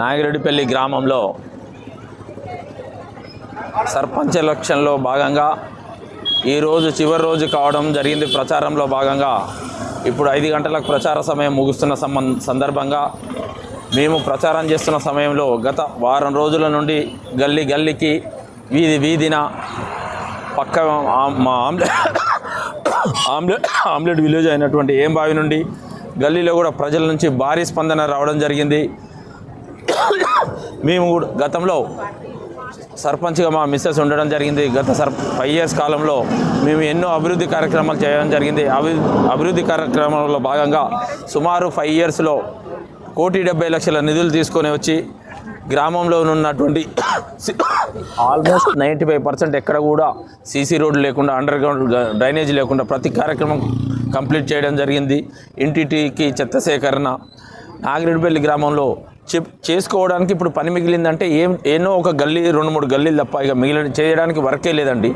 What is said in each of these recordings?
నాగిరెడ్డిపల్లి గ్రామంలో సర్పంచ్ ఎలక్షన్లో భాగంగా ఈరోజు చివరి రోజు కావడం జరిగింది. ప్రచారంలో భాగంగా ఇప్పుడు ఐదు గంటలకు ప్రచార సమయం ముగుస్తున్న సంబం సందర్భంగా మేము ప్రచారం చేస్తున్న సమయంలో గత వారం రోజుల నుండి గల్లీ గల్లీకి వీధి వీధిన పక్క మా ఆమ్లెట్ ఆమ్లెట్ ఆమ్లెట్ విలేజ్ అయినటువంటి ఏం బావి నుండి గల్లీలో కూడా ప్రజల నుంచి భారీ స్పందన రావడం జరిగింది. మేము కూడా గతంలో సర్పంచ్గా మా మిస్సెస్ ఉండడం జరిగింది. గత సర్ ఫైవ్ ఇయర్స్ కాలంలో మేము ఎన్నో అభివృద్ధి కార్యక్రమాలు చేయడం జరిగింది. అభి అభివృద్ధి కార్యక్రమంలో భాగంగా సుమారు ఫైవ్ ఇయర్స్లో కోటి డెబ్బై లక్షల నిధులు తీసుకొని వచ్చి గ్రామంలో ఉన్నటువంటి ఆల్మోస్ట్ నైంటీ ఫైవ్ పర్సెంట్ ఎక్కడ కూడా సీసీ రోడ్డు లేకుండా అండర్ గ్రౌండ్ డ్రైనేజ్ లేకుండా ప్రతి కార్యక్రమం కంప్లీట్ చేయడం జరిగింది. ఇంటికి చెత్త సేకరణ నాగిరెడ్డిపల్లి గ్రామంలో చేసుకోవడానికి ఇప్పుడు పని మిగిలిందంటే ఏం ఏనో ఒక గల్లీ రెండు మూడు గల్లీలు తప్ప ఇక మిగిలిన చేయడానికి వర్కే లేదండి.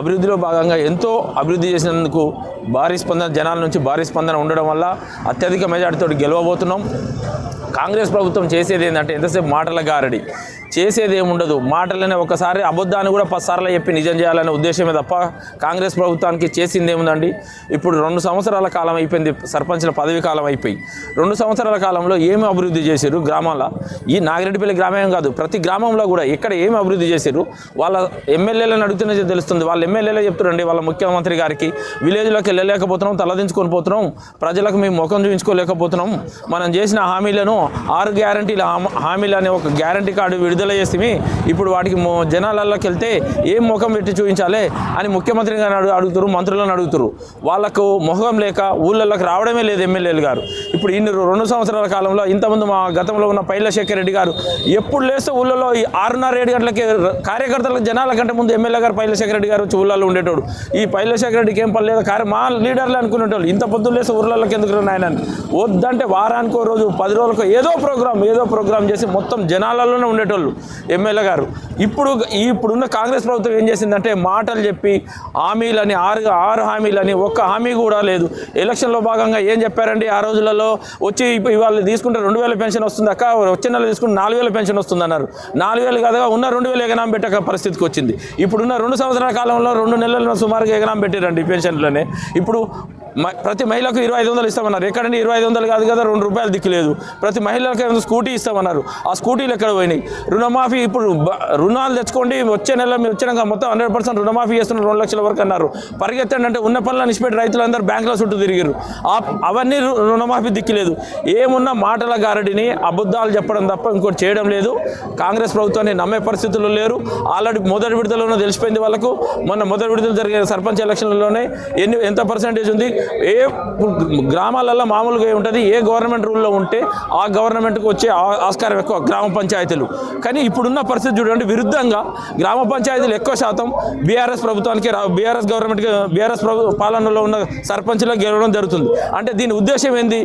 అభివృద్ధిలో భాగంగా ఎంతో అభివృద్ధి చేసినందుకు భారీ స్పందన జనాల నుంచి భారీ స్పందన ఉండడం వల్ల అత్యధిక మెజార్టీతో గెలవబోతున్నాం. కాంగ్రెస్ ప్రభుత్వం చేసేది ఏంటంటే ఎంతసేపు మాటల గారడి. చేసేది ఏముండదు. మాటలనే ఒకసారి అబద్ధాన్ని కూడా పదిసార్లు చెప్పి నిజం చేయాలనే ఉద్దేశమే తప్ప కాంగ్రెస్ ప్రభుత్వానికి చేసింది ఏముందండి? ఇప్పుడు రెండు సంవత్సరాల కాలం అయిపోయింది. సర్పంచ్ల పదవి కాలం అయిపోయి. రెండు సంవత్సరాల కాలంలో ఏమి అభివృద్ధి చేశారు గ్రామాల? ఈ నాగిరెడ్డిపల్లి గ్రామం కాదు. ప్రతి గ్రామంలో కూడా ఎక్కడ ఏమి అభివృద్ధి చేశారు? వాళ్ళ ఎమ్మెల్యేలను అడుగుతూనే తెలుస్తుంది. వాళ్ళ ఎమ్మెల్యేలే చెప్తారండి వాళ్ళ ముఖ్యమంత్రి గారికి. విలేజ్లోకి వెళ్ళలేకపోతున్నాం. తలదించుకొని పోతున్నాం. ప్రజలకు మేము ముఖం చూపించుకోలేకపోతున్నాం. మనం చేసిన హామీలను ఆరు గ్యారంటీల హామీలు అనే ఒక గ్యారంటీ కార్డు విడుదల చేస్తే ఇప్పుడు వాటికి జనాలల్లోకి జనాలలోకి వెళ్తే ఏం ముఖం పెట్టి చూపించాలి అని ముఖ్యమంత్రి గారిని అడుగుతారు మంత్రులను అడుగుతారు. వాళ్ళకు ముఖం లేక ఊళ్ళలోకి రావడమే లేదు ఎమ్మెల్యేలు గారు. ఇప్పుడు ఇన్ని రెండు సంవత్సరాల కాలంలో ఇంతమంది మా గతంలో ఉన్న పైలశేఖర్ రెడ్డి గారు ఎప్పుడు లేస్తే ఊళ్ళలో ఈ ఆరున్నర ఏడు గంటలకి కార్యకర్తలకు జనాల కంటే ముందు ఎమ్మెల్యే గారు పైలశేఖర రెడ్డి గారు వచ్చి ఊళ్ళలో ఉండేటోడు. ఈ పైలశేఖర్ రెడ్డికి ఏం పర్లేదు కార్య మా లీడర్లు అనుకునేటోళ్ళు. ఇంత పొద్దున్న లేస్తే ఊర్లలోకి ఎందుకు నాయన వద్దంటే వారానికో రోజు పది రోజులకు ఏదో ప్రోగ్రామ్ ఏదో ప్రోగ్రామ్ చేసి మొత్తం జనాలలోనే ఉండేటోళ్ళు ఎమ్మెల్యే గారు. ఇప్పుడు ఇప్పుడున్న కాంగ్రెస్ ప్రభుత్వం ఏం చేసిందంటే మాటలు చెప్పి హామీలని ఆరు ఆరు హామీలని ఒక్క హామీ కూడా లేదు. ఎలక్షన్లో భాగంగా ఏం చెప్పారండి ఆ రోజులలో? వచ్చి ఇవాళ తీసుకుంటే రెండు వేల పెన్షన్ వస్తుంది అక్క వచ్చే నెల తీసుకుంటే నాలుగు వేల పెన్షన్ వస్తుంది అన్నారు. నాలుగు వేలు కాదుగా ఉన్న రెండు వేలు ఎగనాం పెట్టక పరిస్థితికి వచ్చింది. ఇప్పుడున్న రెండు సంవత్సరాల కాలంలో రెండు నెలల సుమారుగా ఎగనాం పెట్టారండి పెన్షన్లోనే. ఇప్పుడు ప్రతి మహిళకు ఇరవై ఐదు వందలు ఇస్తామన్నారు. ఎక్కడంటే ఇరవై ఐదు వందలు కాదు కదా రెండు రూపాయలు దిక్కులేదు ప్రతి మహిళలకు ఏమైనా స్కూటీ ఇస్తామన్నారు. ఆ స్కూటీలు ఎక్కడ పోయినాయి? రుణమాఫీ ఇప్పుడు రుణాలు తెచ్చుకోండి వచ్చే నెల మీరు వచ్చినాక మొత్తం హండ్రెడ్ పర్సెంట్ రుణమాఫీ చేస్తున్నారు రెండు లక్షల వరకు అన్నారు. పరిగెత్తండి అంటే ఉన్న పనులను నిష్పెట్టి రైతులందరూ బ్యాంకుల చుట్టూ తిరిగారు అవన్నీ రు- రుణమాఫీ దిక్కులేదు ఏమున్నా మాటల గారడిని అబద్ధాలు చెప్పడం తప్ప ఇంకోటి చేయడం లేదు. కాంగ్రెస్ ప్రభుత్వాన్ని నమ్మే పరిస్థితుల్లో లేరు. ఆల్రెడీ మొదటి విడుదలలో తెలిసిపోయింది వాళ్ళకు. మొన్న మొదటి విడుదల జరిగిన సర్పంచ్ ఎలక్షన్లలోనే ఎన్ని ఎంత పర్సెంటేజ్ ఉంది? ఏ గ్రామాలలో మామూలుగా ఉంటుంది ఏ గవర్నమెంట్ రూల్లో ఉంటే ఆ గవర్నమెంట్కి వచ్చే ఆ- ఆస్కారం ఎక్కువ గ్రామ పంచాయతీలు. కానీ ఇప్పుడున్న పరిస్థితి చూడండి విరుద్ధంగా గ్రామ పంచాయతీలు ఎక్కువ శాతం బీఆర్ఎస్ ప్రభుత్వానికి బీఆర్ఎస్ గవర్నమెంట్కి బీఆర్ఎస్ పాలనలో ఉన్న సర్పంచ్లకు గెలవడం జరుగుతుంది. అంటే దీని ఉద్దేశం ఏంది?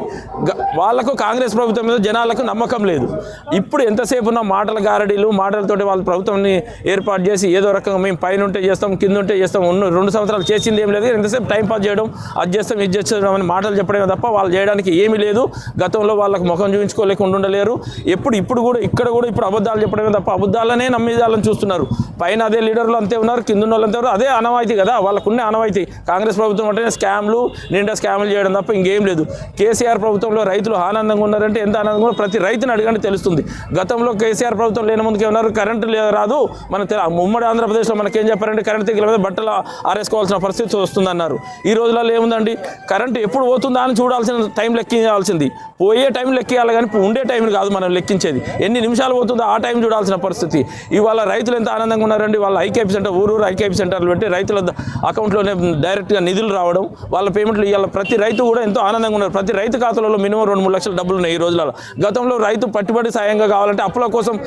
వాళ్ళకు కాంగ్రెస్ ప్రభుత్వం మీద జనాలకు నమ్మకం లేదు. ఇప్పుడు ఎంతసేపు ఉన్న మాటల గారడీలు మాటలతోటి వాళ్ళ ప్రభుత్వాన్ని ఏర్పాటు చేసి ఏదో రకంగా మేము పైన ఉంటే చేస్తాం కింద ఉంటే చేస్తాం ఉన్న రెండు సంవత్సరాలు చేసింది ఏం లేదు ఎంతసేపు టైం పాస్ చేయడం అది చేస్తాం ఇది చేస్తాం మాటలు చెప్పడమే తప్ప వాళ్ళు చేయడానికి ఏమీ లేదు. గతంలో వాళ్ళకి ముఖం చూపించుకోలేకుండా ఉండలేరు. ఎప్పుడు ఇప్పుడు కూడా ఇక్కడ కూడా ఇప్పుడు అబద్ధాలు చెప్పడమే తప్ప అబద్ధాలనే నమ్మేదాలని చూస్తున్నారు. పైన అదే లీడర్లు అంతే ఉన్నారు కింద ఉన్న వాళ్ళు ఉన్నారు. అదే అనవాయితీ కదా వాళ్ళకున్న అనవాయితీ కాంగ్రెస్ ప్రభుత్వం అంటేనే స్కామ్లు నిండా స్కామ్లు చేయడం తప్ప ఇంకేం లేదు. కేసీఆర్ ప్రభుత్వంలో రైతులు ఆనందంగా ఉన్నారంటే ఎంత ఆనందంగా ప్రతి రైతుని అడగండి తెలుస్తుంది. గతంలో కేసీఆర్ ప్రభుత్వం లేని ముందుకు ఉన్నారు కరెంటు రాదు. మన ఉమ్మడి ఆంధ్రప్రదేశ్లో మనకేం చెప్పారంటే కరెంట్ తెగిల మీద బట్టలు ఆరేసుకోవాల్సిన పరిస్థితి వస్తుందన్నారు. ఈ రోజులలో ఏముందండి? కరెంటు ఎప్పుడు పోతుందా అని చూడాల్సిన టైం లెక్కించాల్సింది. పోయే టైం లెక్కియాలి కానీ ఉండే టైం కాదు మనం లెక్కించేది. ఎన్ని నిమిషాలు పోతుందో ఆ టైం చూడాల్సిన పరిస్థితి. ఇవాళ రైతులు ఎంత ఆనందంగా ఉన్నారండి? వాళ్ళ ఐకేపీ సెంటర్ ఊరు ఊరు ఐకేపీ సెంటర్లు పెట్టి రైతుల అకౌంట్లోనే డైరెక్ట్గా నిధులు రావడం వాళ్ళ పేమెంట్లు ఇవాళ ప్రతి రైతు కూడా ఎంతో ఆనందంగా ఉన్నారు. ప్రతి రైతు ఖాతాలో మినిమం రెండు మూడు లక్షల డబ్బులు ఉన్నాయి ఈ రోజులలో. గతంలో రైతు పట్టుబడి సాయంగా కావాలంటే అప్పుల కోసం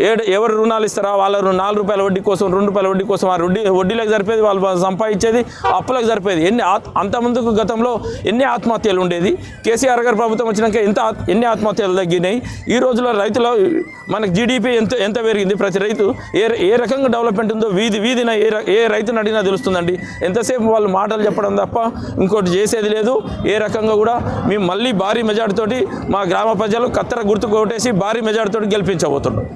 ఏడు ఎవరు రుణాలు ఇస్తారా వాళ్ళ నాలుగు రూపాయల వడ్డీ కోసం రెండు రూపాయల వడ్డీ కోసం ఆ వడ్డీ వడ్డీలకు సరిపోయేది వాళ్ళు సంపాదించేది అప్పులకు సరిపోయేది. ఎన్ని ఆత్- అంత ముందుకు గతంలో ఎన్ని ఆత్మహత్యలు ఉండేది? కేసీఆర్ గారు ప్రభుత్వం వచ్చినాక ఎంత ఎన్ని ఆత్మహత్యలు తగ్గినాయి? ఈ రోజుల్లో రైతుల మనకి జీడిపి ఎంత ఎంత పెరిగింది? ప్రతి రైతు ఏ ఏ రకంగా డెవలప్మెంట్ ఉందో వీధి వీధిన ఏ ఏ రైతుని అడిగినా తెలుస్తుందండి. ఎంతసేపు వాళ్ళు మాటలు చెప్పడం తప్ప ఇంకోటి చేసేది లేదు. ఏ రకంగా కూడా మేము మళ్ళీ భారీ మెజార్టీతోటి మా గ్రామ ప్రజలు కత్తెర గుర్తు కొట్టేసి భారీ మెజార్టీతోటి గెలిపించబోతున్నాం